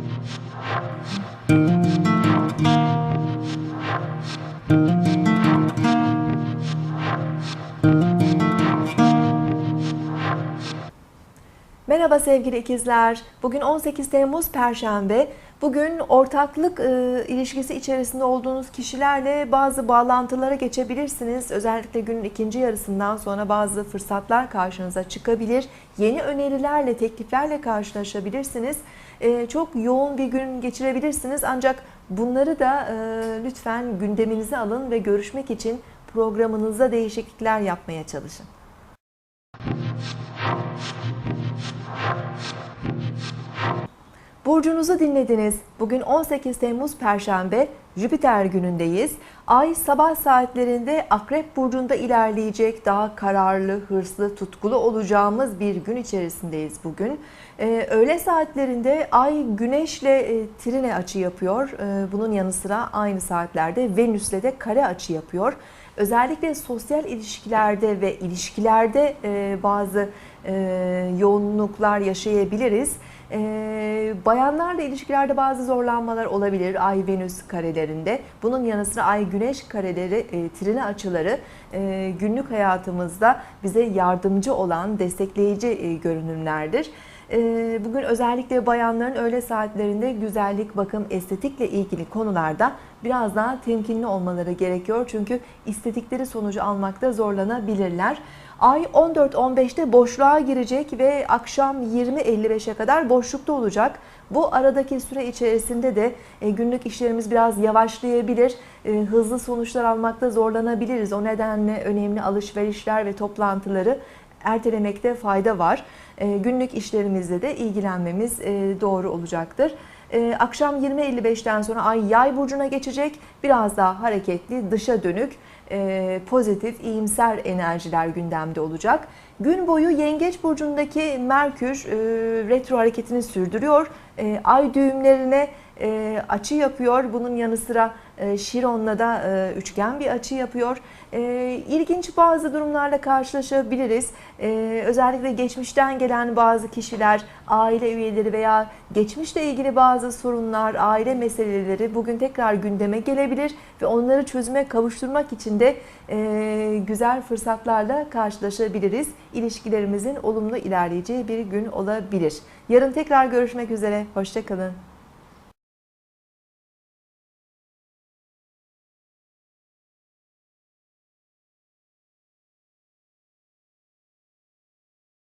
Thank you. Merhaba sevgili ikizler. Bugün 18 Temmuz Perşembe. Bugün ortaklık e, ilişkisi içerisinde olduğunuz kişilerle bazı bağlantılara geçebilirsiniz. Özellikle günün ikinci yarısından sonra bazı fırsatlar karşınıza çıkabilir. Yeni önerilerle, tekliflerle karşılaşabilirsiniz. E, çok yoğun bir gün geçirebilirsiniz. Ancak bunları da e, lütfen gündeminize alın ve görüşmek için programınızda değişiklikler yapmaya çalışın. Burcunuzu dinlediniz. Bugün 18 Temmuz Perşembe, Jüpiter günündeyiz. Ay sabah saatlerinde Akrep Burcu'nda ilerleyecek. Daha kararlı, hırslı, tutkulu olacağımız bir gün içerisindeyiz bugün. Ee, öğle saatlerinde Ay Güneş'le e, trine açı yapıyor. Ee, bunun yanı sıra aynı saatlerde Venüs'le de kare açı yapıyor. Özellikle sosyal ilişkilerde ve ilişkilerde e, bazı e, yoğunluklar yaşayabiliriz. E, bayanlarla ilişkilerde bazı zorlanmalar olabilir Ay Venüs karelerinde. Bunun yanı sıra Ay Güneş kareleri, e, trine açıları e, günlük hayatımızda bize yardımcı olan, destekleyici e, görünümlerdir. E, Bugün özellikle bayanların öğle saatlerinde güzellik, bakım, estetikle ilgili konularda biraz daha temkinli olmaları gerekiyor. Çünkü istedikleri sonucu almakta zorlanabilirler. Ay 14-15'te boşluğa girecek ve akşam 20.55'e kadar boşlukta olacak. Bu aradaki süre içerisinde de e, günlük işlerimiz biraz yavaşlayabilir. E, Hızlı sonuçlar almakta zorlanabiliriz. O nedenle önemli alışverişler ve toplantıları ertelemekte fayda var. E, Günlük işlerimizle de ilgilenmemiz e, doğru olacaktır. E, Akşam 20.55'ten sonra ay yay burcuna geçecek. Biraz daha hareketli, dışa dönük, pozitif, iyimser enerjiler gündemde olacak. Gün boyu Yengeç burcundaki Merkür retro hareketini sürdürüyor. Ay düğümlerine e, açı yapıyor. Bunun yanı sıra e, Şiron'la da e, üçgen bir açı yapıyor. E, ilginç bazı durumlarla karşılaşabiliriz. E, özellikle geçmişten gelen bazı kişiler, aile üyeleri veya geçmişle ilgili bazı sorunlar, aile meseleleri bugün tekrar gündeme gelebilir ve onları çözüme kavuşturmak için de e, güzel fırsatlarla karşılaşabiliriz. İlişkilerimizin olumlu ilerleyeceği bir gün olabilir. Yarın tekrar görüşmek üzere. Hoşçakalın.